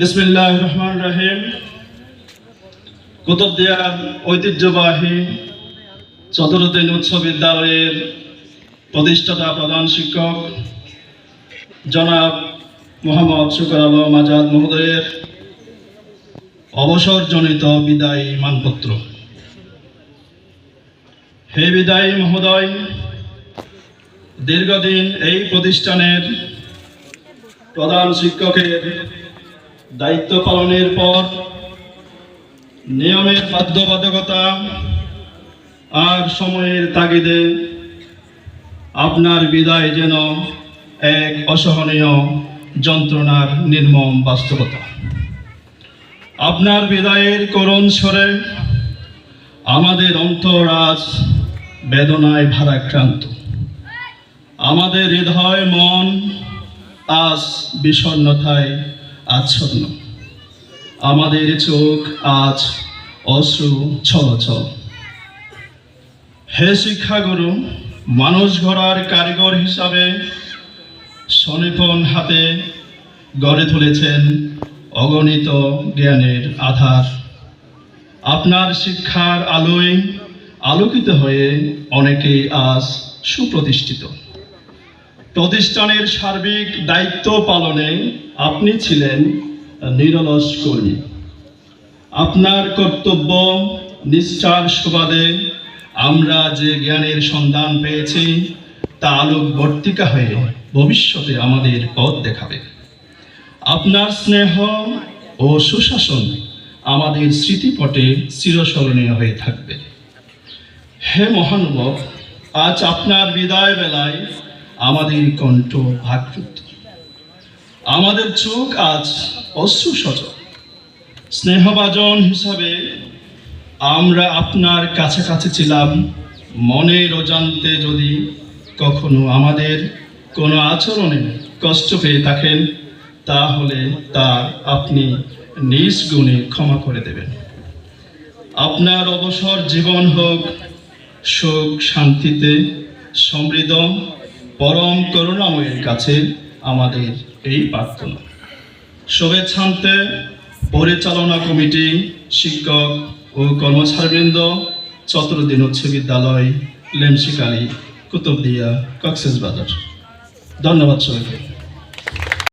বিসমিল্লাহ রহমান রাহিম। কুতুবদিয়ার ঐতিহ্যবাহী চতুর্দিন উচ্চ বিদ্যালয়ের প্রতিষ্ঠাতা প্রধান শিক্ষক জনাব মোহাম্মদ শুকর আলম আজাদ মহোদয়ের অবসরজনিত বিদায়ী মানপত্র। হে বিদায়ী মহোদয়, দীর্ঘদিন এই প্রতিষ্ঠানের প্রধান শিক্ষকের দায়িত্ব পালনের পর নিয়মের বাধ্যবাধকতা আর সময়ের তাগিদে আপনার বিদায় যেন এক অসহনীয় যন্ত্রণার নির্মম বাস্তবতা। আপনার বিদায়ের করুণ স্বরে আমাদের অন্তরাজ বেদনায় ভারাক্রান্ত। আমাদের হৃদয়, মন আজ বিষণ্ণতায় আচ্ছন্ন। আমাদের চোখ আজ অশ্রু ছলছল। হে শিক্ষাগুরু, মানুষ গড়ার কারিগর হিসাবে স্বনিপন হাতে গড়ে তুলেছেন অগণিত জ্ঞানের আধার। আপনার শিক্ষার আলোয় আলোকিত হয়ে অনেকেই আজ সুপ্রতিষ্ঠিত। প্রতিষ্ঠানের সার্বিক দায়িত্ব পালনে আপনি ছিলেন নিরলস কর্মী। আপনার কর্তব্য নিষ্ঠার সুবাদে আমরা যে জ্ঞানের সন্ধান পেয়েছি, তা আলোকবর্তিকা হয়ে ভবিষ্যতে আমাদের পথ দেখাবে। আপনার স্নেহ ও সুশাসন আমাদের স্মৃতিপটে চিরস্মরণীয় হয়ে থাকবে। হে মহানুভব, আজ আপনার বিদায় বেলায় আমাদের কণ্ঠ ভাগরুদ্ধ আমাদের চোখ আজ অশ্রু সচল স্নেহভাজন হিসাবে আমরা আপনার কাছাকাছি ছিলাম। মনের অজান্তে যদি কখনো আমাদের কোনো আচরণে কষ্ট পেয়ে থাকেন, তাহলে তা আপনি নিজ গুণে ক্ষমা করে দেবেন। আপনার অবসর জীবন হোক, সুখ শান্তিতে, সমৃদ্ধ পরম করুণাময়ের কাছে আমাদের এই প্রার্থনা। শুভেচ্ছান্তে পরিচালনা কমিটি শিক্ষক ও কর্মচারীবৃন্দ চতুর্দিন উচ্চ বিদ্যালয়, লেমশিকালী, কুতুবদিয়া কক্সেস বাজার ধন্যবাদ সবাইকে।